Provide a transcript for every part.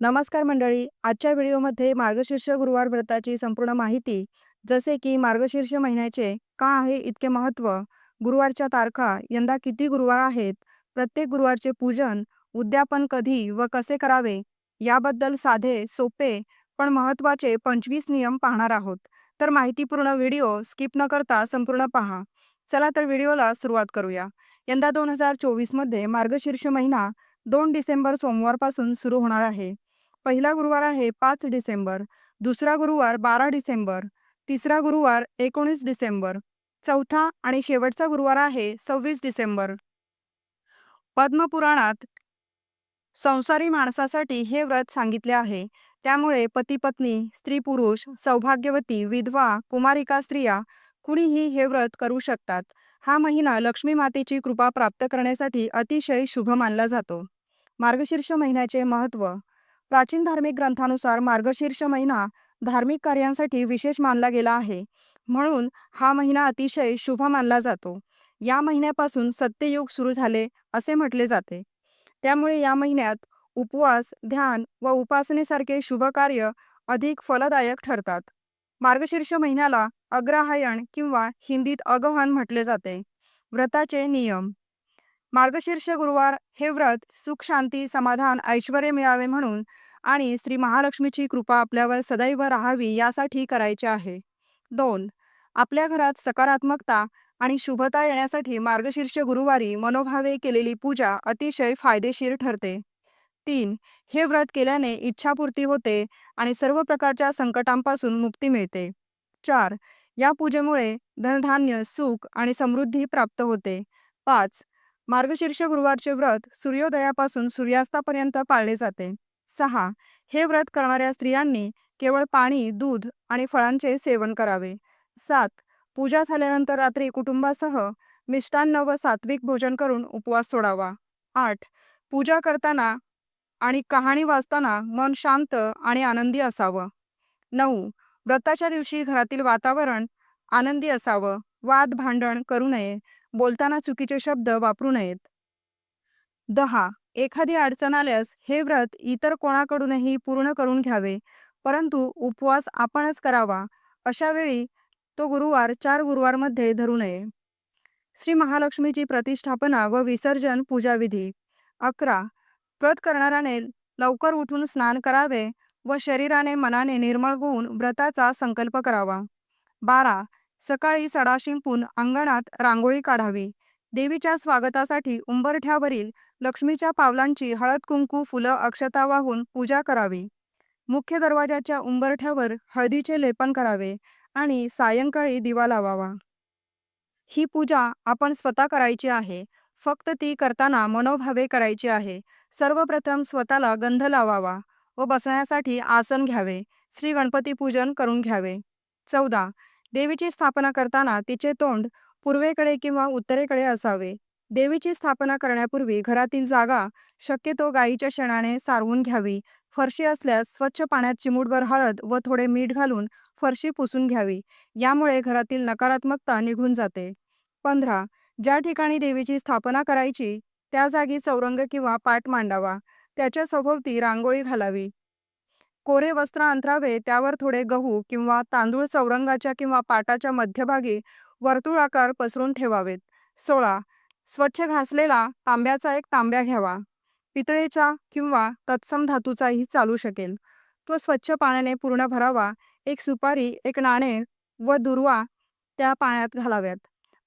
नमस्कार मंडळी. आजच्या व्हिडिओमध्ये मार्गशीर्ष गुरुवार व्रताची संपूर्ण माहिती जसे की मार्गशीर्ष महिन्याचे का आहे इतके महत्त्व गुरुवारच्या तारखा यंदा किती गुरुवार आहेत प्रत्येक गुरुवारचे पूजन उद्यापन कधी व कसे करावे याबद्दल साधे सोपे पण महत्त्वाचे पंचवीस नियम पाहणार आहोत. तर माहितीपूर्ण व्हिडिओ स्किप न करता संपूर्ण पहा. चला तर व्हिडिओला सुरुवात करूया. यंदा दोन हजार चोवीसमध्ये मार्गशीर्ष महिना दोन डिसेंबर सोमवारपासून सुरू होणार आहे. पहिला गुरुवार आहे पाच डिसेंबर दुसरा गुरुवार बारा डिसेंबर तिसरा गुरुवार एकोणीस डिसेंबर चौथा आणि शेवटचा गुरुवार आहे सव्वीस डिसेंबर. पद्मपुराणात संसारी माणसासाठी हे व्रत सांगितले आहे. त्यामुळे पती पत्नी स्त्री पुरुष सौभाग्यवती विधवा कुमारिका स्त्रिया कुणीही हे व्रत करू शकतात. हा महिना लक्ष्मी मातेची कृपा प्राप्त करण्यासाठी अतिशय शुभ मानला जातो. मार्गशीर्ष महिन्याचे महत्त्व प्राचीन धार्मिक ग्रंथानुसार मार्गशीर्ष महिना धार्मिक कार्यांसाठी विशेष मानला गेला आहे. म्हणून हा महिना अतिशय शुभ मानला जातो. या महिन्यापासून सत्ययुग सुरू झाले असे म्हटले जाते. त्यामुळे या महिन्यात उपवास ध्यान व उपासनेसारखे शुभ कार्य अधिक फलदायक ठरतात. मार्गशीर्ष महिन्याला अग्रहायण किंवा हिंदीत अगहन म्हटले जाते. व्रताचे नियम मार्गशीर्ष गुरुवार हे व्रत सुख शांती समाधान ऐश्वर मिळावे म्हणून आणि श्री महालक्ष्मीची कृपा आपल्यावर सदैव राहावी यासाठी करायचे आहे. दोन आपल्या घरात सकारात्मकता आणि शुभता येण्यासाठी मार्गशीर्ष गुरुवारी मनोभावे केलेली पूजा अतिशय फायदेशीर ठरते. तीन हे व्रत केल्याने इच्छापूर्ती होते आणि सर्व प्रकारच्या संकटांपासून मुक्ती मिळते. चार या पूजेमुळे धनधान्य सुख आणि समृद्धी प्राप्त होते. पाच मार्गशीर्ष गुरुवारचे व्रत सूर्योदयापासून सूर्यास्तापर्यंत पाळले जाते. सहा. हे व्रत करणाऱ्या स्त्रियांनी केवळ पाणी दूध आणि फळांचे सेवन करावे. सात. पूजा झाल्यानंतर रात्री कुटुंबासह मिष्टान्न व सात्विक भोजन करून उपवास सोडावा. आठ. पूजा करताना आणि कहाणी वाचताना मन शांत आणि आनंदी असावं. नऊ. व्रताच्या दिवशी घरातील वातावरण आनंदी असावं. वाद भांडण करू नये. बोलताना चुकीचे शब्द वापरू नयेत. दहा. एखादी अडचण आल्यास हे व्रत इतर कोणाकडूनही पूर्ण करून घ्यावे परंतु उपवास आपणच करावा अशा वेळी तो गुरुवार चार गुरुवारमध्ये धरू नये. श्री महालक्ष्मीची प्रतिष्ठापना व विसर्जन पूजाविधी. अकरा. व्रत करणाऱ्याने लवकर उठून स्नान करावे व शरीराने मनाने निर्मळ होऊन व्रताचा संकल्प करावा. बारा. सकाळी सडा शिंपून अंगणात रांगोळी काढावी. देवीच्या स्वागतासाठी उंबरठ्यावरील लक्ष्मीच्या पावलांची हळद कुंकू फुलं अक्षता वाहून पूजा करावी. मुख्य दरवाजाच्या उंबरठ्यावर हळदीचे लेपन करावे आणि सायंकाळी दिवा लावावा. ही पूजा आपण स्वतः करायची आहे. फक्त ती करताना मनोभावे करायची आहे. सर्वप्रथम स्वतःला गंध लावावा व बसण्यासाठी आसन घ्यावे. श्री गणपती पूजन करून घ्यावे. चौदा. देवीची स्थापना करताना तिचे तोंड पूर्वेकडे किंवा उत्तरेकडे असावे. देवीची स्थापना करण्यापूर्वी घरातील जागा शक्यतो गाईच्या शेणाने सारवून घ्यावी. फरशी असल्यास स्वच्छ पाण्यात चिमूटभर हळद व थोडे मीठ घालून फरशी पुसून घ्यावी. यामुळे घरातील नकारात्मकता निघून जाते. पंधरा. ज्या ठिकाणी देवीची स्थापना करायची त्या जागी चौरंग किंवा पाट मांडावा. त्याच्या सभोवती रांगोळी घालावी. कोरे वस्त्र अंथरावे त्यावर थोडे गहू किंवा तांदूळ चौरंगाच्या किंवा पाटाच्या मध्यभागी वर्तुळाकार पसरून ठेवावेत. सोळा. स्वच्छ घासलेला तांब्याचा एक तांब्या घ्यावा. पितळेचा किंवा तत्सम धातूचाही चालू शकेल. तो स्वच्छ पाण्याने पूर्ण भरावा. एक सुपारी एक नाणे व दुर्वा त्या पाण्यात घालाव्यात.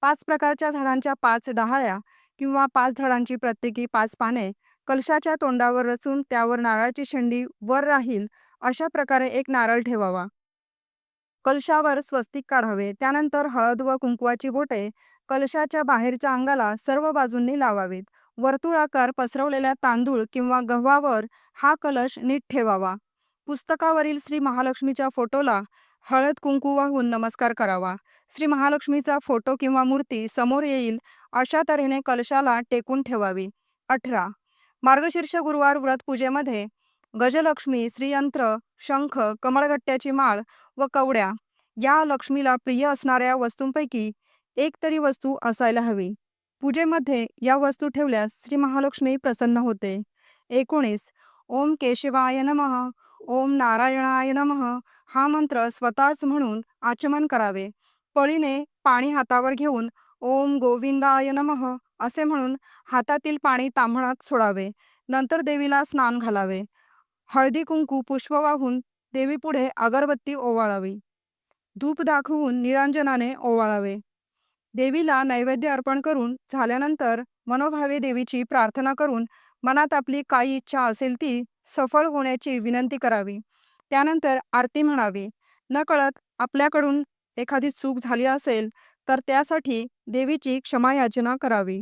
पाच प्रकारच्या झाडांच्या पाच डहाळ्या किंवा पाच झाडांची प्रत्येकी पाच पाने कलशाच्या तोंडावर रचून त्यावर नारळाची शेंडी वर राहील अशा प्रकारे एक नारळ ठेवावा. कलशावर स्वस्तिक काढावे. त्यानंतर हळद व कुंकवाची बोटे कलशाच्या बाहेरच्या अंगाला सर्व बाजूंनी लावावीत. वर्तुळाकार पसरवलेल्या तांदूळ किंवा गव्हावर हा कलश नीट ठेवावा. पुस्तकावरील श्री महालक्ष्मीच्या फोटोला हळद कुंकू वाहून नमस्कार करावा. श्री महालक्ष्मीचा फोटो किंवा मूर्ती समोर येईल अशा तऱ्हेने कलशाला टेकून ठेवावी. अठरा. मार्गशीर्ष गुरुवार व्रत पूजेमध्ये गजलक्ष्मी श्रीयंत्र शंख कमळगट्ट्याची माळ व कवड्या या लक्ष्मीला प्रिय असणाऱ्या वस्तूंपैकी एक तरी वस्तू असायला हवी. पूजेमध्ये या वस्तू ठेवल्यास श्री महालक्ष्मी प्रसन्न होते. एकोणीस. ओम केशवाय नमः. ओम नारायणाय नमः. हा मंत्र स्वतःच म्हणून आचमन करावे. पळीने पाणी हातावर घेऊन ओम गोविंदाय नमः असे म्हणून हातातील पाणी तांबणात सोडावे. नंतर देवीला स्नान घालावे. हळदी कुंकू पुष्प वाहून देवीपुढे अगरबत्ती ओवाळावी. धूप दाखवून निरांजनाने ओवाळावे. देवीला नैवेद्य अर्पण करून झाल्यानंतर मनोभावे देवीची प्रार्थना करून मनात आपली काही इच्छा असेल ती सफळ होण्याची विनंती करावी. त्यानंतर आरती म्हणावी. नकळत आपल्याकडून एखादी चूक झाली असेल तर त्यासाठी देवीची क्षमायाचना करावी.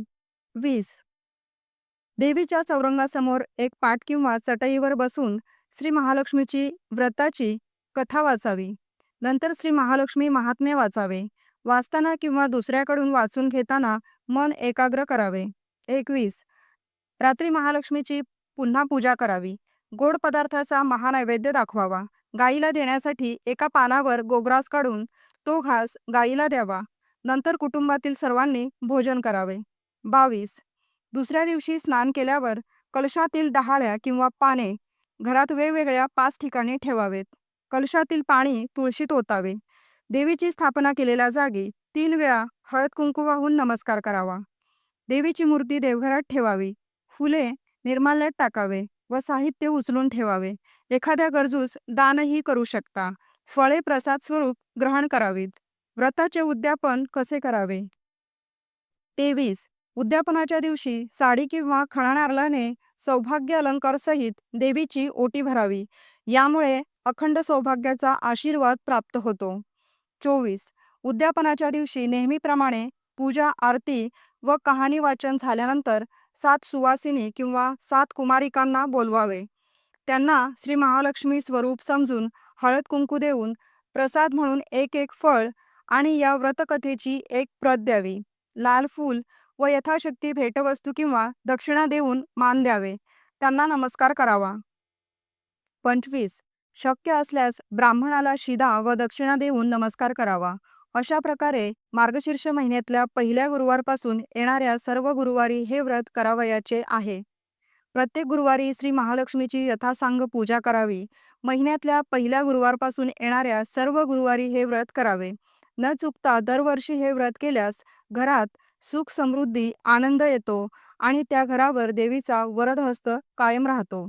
वीस देवीच्या चौरंगासमोर एक पाट किंवा चटईवर बसून श्री महालक्ष्मीची व्रताची कथा वाचावी. नंतर श्री महालक्ष्मी महात्म्य वाचावे. वाचताना किंवा दुसऱ्याकडून वाचून घेताना मन एकाग्र करावे. एकवीस. रात्री महालक्ष्मीची पुन्हा पूजा करावी. गोड पदार्थाचा महानैवेद्य दाखवावा. गाईला देण्यासाठी एका पानावर गोग्रास काढून तो घास गाईला द्यावा. नंतर कुटुंबातील सर्वांनी भोजन करावे. बावीस. दुसऱ्या दिवशी स्नान केल्यावर कलशातील डहाळ्या किंवा पाने घरात वेगवेगळ्या पाच ठिकाणी ठेवावेत. कलशातील पाणी तुळशीत ओतावे. देवीची स्थापना केलेल्या जागी तीन वेळा हळद कुंकू वाहून नमस्कार करावा. देवीची मूर्ती देवघरात ठेवावी. फुले निर्माल्यात टाकावे व साहित्य उचलून ठेवावे. एखाद्या गरजूस दानही करू शकता. फळे प्रसाद स्वरूप ग्रहण करावीत. व्रताचे उद्यापन कसे करावे? तेवीस. उद्यापनाच्या दिवशी साडी किंवा खणा सौभाग्य अलंकार सहित देवीची ओटी भरावी. यामुळे अखंड सौभाग्याचा आशीर्वाद प्राप्त होतो. चोवीस. उद्यापनाच्या दिवशी नेहमीप्रमाणे पूजा आरती व कहाणी वाचन झाल्यानंतर सात सुवासिनी किंवा सात कुमारिकांना बोलवावे. त्यांना श्री महालक्ष्मी स्वरूप समजून हळद कुंकू देऊन प्रसाद म्हणून एक एक फळ आणि या व्रतकथेची एक प्रत द्यावी. लाल फूल व यथाशक्ती भेटवस्तू किंवा दक्षिणा देऊन मान द्यावे. त्यांना नमस्कार करावा. पंचवीस. शक्य असल्यास ब्राह्मणाला शिदा व दक्षिणा देऊन नमस्कार करावा. अशा प्रकारे मार्गशीर्ष महिन्यातल्या पहिल्या गुरुवारपासून येणाऱ्या सर्व गुरुवारी हे व्रत करावयाचे आहे. प्रत्येक गुरुवारी श्री महालक्ष्मीची यथासांग पूजा करावी. महिन्यातल्या पहिल्या गुरुवारपासून येणाऱ्या सर्व गुरुवारी हे व्रत करावे. न चुकता दरवर्षी हे व्रत केल्यास घरात सुख समृद्धी आनंद येतो आणि त्या घरावर देवीचा वरदहस्त कायम राहतो.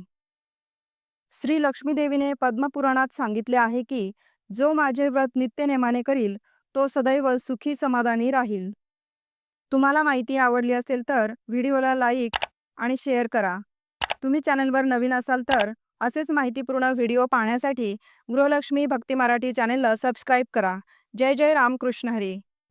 श्री लक्ष्मी देवीने पद्मपुराणात सांगितले आहे की जो माझे व्रत नित्यनेमाने करील तो सदैव सुखी समाधानी राहील. तुम्हाला माहिती आवडली असेल तर व्हिडिओला लाईक आणि शेअर करा. तुम्ही चॅनलवर नवीन असाल तर असेच माहितीपूर्ण व्हिडिओ पाहण्यासाठी गृहलक्ष्मी भक्ती मराठी चॅनलला सबस्क्राईब करा. जय जय रामकृष्ण हरी.